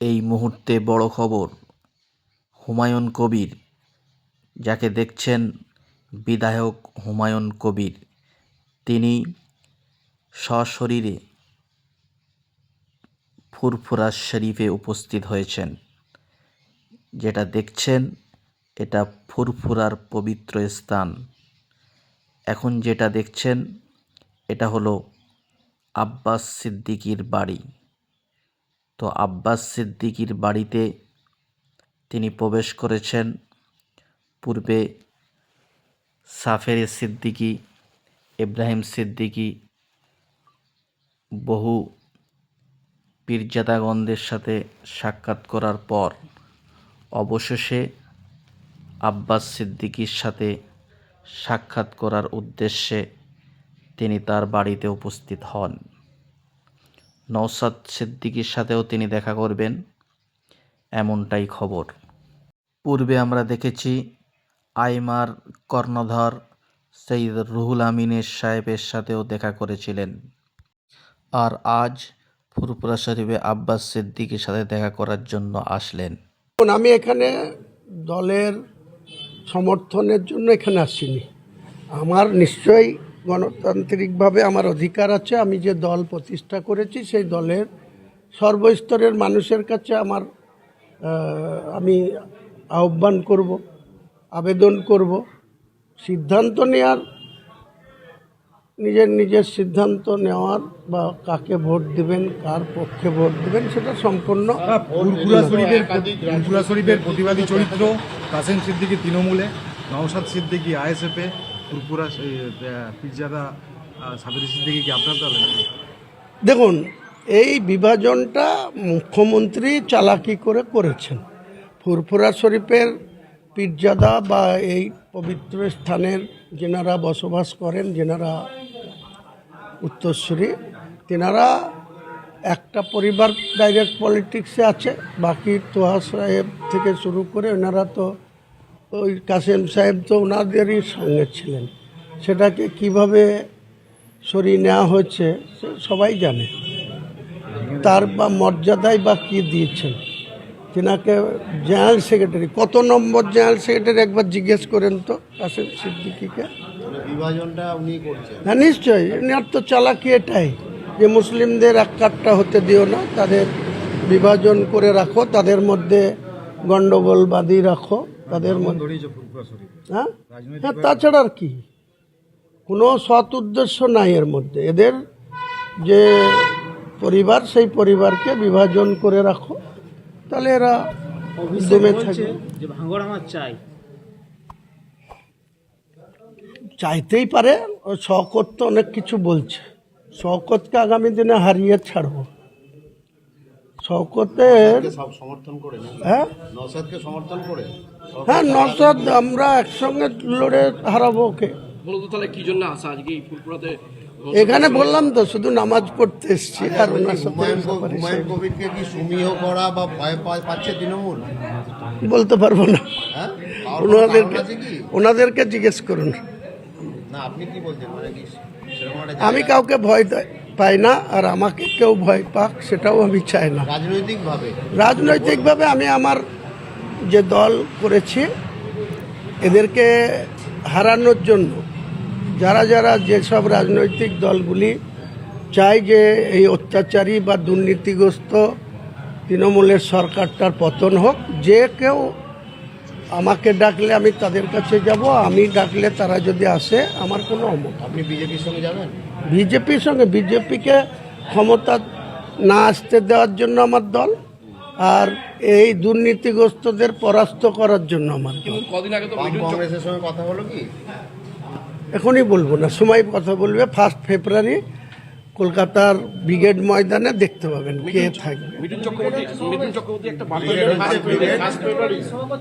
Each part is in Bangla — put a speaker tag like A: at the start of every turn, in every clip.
A: এই মুহূর্তে বড় খবর। হুমায়ুন কবির, যাকে দেখছেন বিধায়ক হুমায়ুন কবির, তিনি সশরীরে ফুরফুরা শরীফে উপস্থিত হয়েছেন। যেটা দেখছেন, এটা ফুরফুরার পবিত্র স্থান। এখন যেটা দেখছেন, এটা হলো আব্বাস সিদ্দিকির বাড়ি। তো আব্বাস সিদ্দিকির বাড়িতে তিনি প্রবেশ করেছেন। পূর্বে সাফের সিদ্দিকি, ইব্রাহিম সিদ্দিকি, বহু পীরজাদাগণদের সাথে সাক্ষাৎ করার পর অবশেষে আব্বাস সিদ্দিকির সাথে সাক্ষাৎ করার উদ্দেশ্যে তিনি তার বাড়িতে উপস্থিত হন। নওসাদ সিদ্দিকির সাথেও তিনি দেখা করবেন, এমনটাই খবর। পূর্বে আমরা দেখেছি আইমার কর্ণধর সৈয়দ রুহুল আমিনের সাহেবের সাথেও দেখা করেছিলেন। আর আজ ফুরপুরা শরীফে আব্বাস সিদ্দিকির সাথে দেখা করার জন্য আসলেন।
B: আমি এখানে দলের সমর্থনের জন্য এখানে আসিনি। আমার নিশ্চয়ই গণতান্ত্রিকভাবে আমার অধিকার আছে, আমি যে দল প্রতিষ্ঠা করেছি সেই দলের সর্বস্তরের মানুষের কাছে আমার আমি আহ্বান করব, আবেদন করব, সিদ্ধান্ত নেওয়ার নিজের নিজের সিদ্ধান্ত নেওয়ার বা কাকে ভোট দিবেন, কার পক্ষে ভোট দিবেন সেটা সম্পূর্ণ
C: শরীফের প্রতিবাদী চরিত্র কাসেম সিদ্দিকি তৃণমূলে, নওশাদ সিদ্দিকি আইএসএফে কি আপনার
B: দেখুন, এই বিভাজনটা মুখ্যমন্ত্রী চালাকি করে করেছেন। ফুরফুরা শরীফের পীরজাদা বা এই পবিত্র স্থানের যেনারা বসবাস করেন, যেনারা উত্তরসূরি, তেনারা একটা পরিবার ডাইরেক্ট পলিটিক্সে আছে। বাকি তোহা সাহেব থেকে শুরু করে ওনারা তো ওই কাসেম সাহেব তো ওনাদেরই সঙ্গে ছিলেন। সেটাকে কীভাবে সরিয়ে নেওয়া হয়েছে সে সবাই জানে। তার বা মর্যাদায় বা কী দিয়েছেন? তেনাকে জেনারেল সেক্রেটারি কত নম্বর জেনারেল সেক্রেটারি একবার জিজ্ঞেস করেন তো কাসেম সিদ্দিকিকে।
C: বিভাজনটা উনি করছেন।
B: হ্যাঁ নিশ্চয়ই এনার তো চালাকি এটাই যে মুসলিমদের এক কাটটা হতে দিও না তাদের বিভাজন করে রাখো তাদের মধ্যে গণ্ডগোল বাঁধি রাখো। তাদের হ্যাঁ? হ্যাঁ তাছাড়া আর কি। কোনো সৎ উদ্দেশ্য নাই এর মধ্যে। এদের যে পরিবার সেই পরিবারকে বিভাজন করে রাখো তাহলে এরা
D: আমার চাই।
B: চাইতেই পারে ও শওকত তো অনেক কিছু বলছে। শওকতকে আগামী দিনে হারিয়ে ছাড়বো। শওকতের হ্যাঁ? হ্যাঁ নসাদ আমরা একসঙ্গে লড়ে হারাবো ওকে।
E: তাহলে কি জন্য আসা আজকে এই ফুলপুরাতে
B: এখানে বললাম তো শুধু নামাজ পড়তে এসছি আর ওনার সাথে বলতে পারব না।
C: হ্যাঁ?
B: ওনাদেরকে ওনাদেরকে জিজ্ঞেস করুন।
C: না আপনি কি বলছেন? মানে
B: আমি কাউকে ভয় দেয়- পাই না আর আমাকে কেউ ভয় পাক সেটাও আমি চাই না।
C: রাজনৈতিকভাবে?
B: রাজনৈতিকভাবে আমি আমার যে দল করেছি এদেরকে হারানোর জন্য যারা যারা যেসব রাজনৈতিক দলগুলি চায় যে এই অত্যাচারী বা দুর্নীতিগ্রস্ত তৃণমূলের সরকারটার পতন হোক যে কেউ আমাকে ডাকলে আমি তাদের কাছে যাব আমি ডাকলে তারা যদি আসে আমার কোনো অমত।
C: আপনি বিজেপির সঙ্গে যাবেন?
B: বিজেপির সঙ্গে বিজেপিকে ক্ষমতা না আসতে দেওয়ার জন্য আমার দল আর এই দুর্নীতিগ্রস্তদের পরাস্ত করার জন্য আমার দল।
E: কদিন আগে তো
C: কংগ্রেসের সঙ্গে কথা হলো কি?
B: এখনই বলব না সময় কথা বলবে ফার্স্ট ফেব্রুয়ারি কলকাতার ব্রিগেড ময়দানে দেখতে পাবেন কে থাকবে।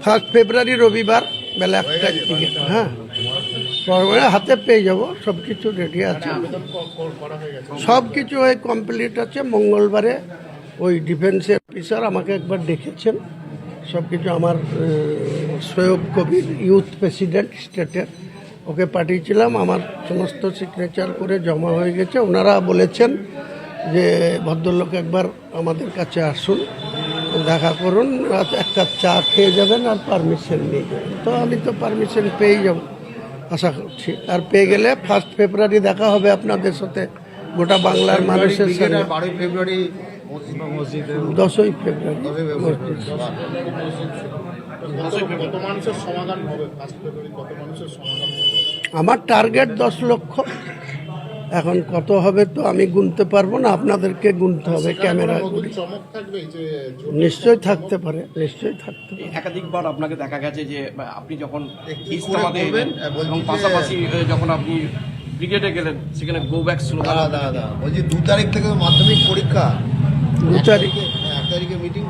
B: ফার্স্ট ফেব্রুয়ারি রবিবার বেলা একটা হ্যাঁ। হাতে পেয়ে যাব সব কিছু রেডি আছে। সব কিছু ওই কমপ্লিট আছে, মঙ্গলবারে ওই ডিফেন্সের অফিসার আমাকে একবার দেখেছেন। সব কিছু আমার সৈয়ব কবির ইউথ প্রেসিডেন্ট স্টেটের ওকে পাঠিয়েছিলাম, আমার সমস্ত সিগনেচার করে জমা হয়ে গেছে। ওনারা বলেছেন যে, ভদ্রলোক একবার আমাদের কাছে আসুন, দেখা করুন এক কাপ চা খেয়ে যাবেন আর পারমিশন নিয়ে যাবেন। তো আমি তো পারমিশন পেয়ে যাব। আশা করছি। আর পেয়ে গেলে ফার্স্ট ফেব্রুয়ারি দেখা হবে আপনাদের সাথে। গোটা বাংলার মানুষের সাথে
D: বারোই ফেব্রুয়ারি
B: দশই ফেব্রুয়ারি
D: কত মানুষের সমাধান হবে? ফার্স্ট ফেব্রুয়ারি কত মানুষের সমাধান হবে?
B: আমার টার্গেট দশ লক্ষ। এখন কত হবে তো আমি গুনতে পারব না আপনাদেরকে গুনতে হবে ক্যামেরা
D: থাকবে যে
B: নিশ্চয়ই থাকতে পারে নিশ্চয়ই থাকতে পারে।
E: একাধিকবার আপনাকে দেখা গেছে যে আপনি যখন ইস্তফা দেবেন এবং পাশাপাশি যখন আপনি ব্রিগেডে গেলেন সেখানে গো ব্যাক স্লোগান
D: দাদা বলছি দু তারিখ থেকে মাধ্যমিক পরীক্ষা।
B: দু
D: এক
B: তারিখে
D: হ্যাঁ, এক তারিখে মিটিং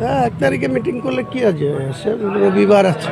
B: হ্যাঁ এক তারিখে মিটিং করলে কি আছে? সে রবিবার আছে।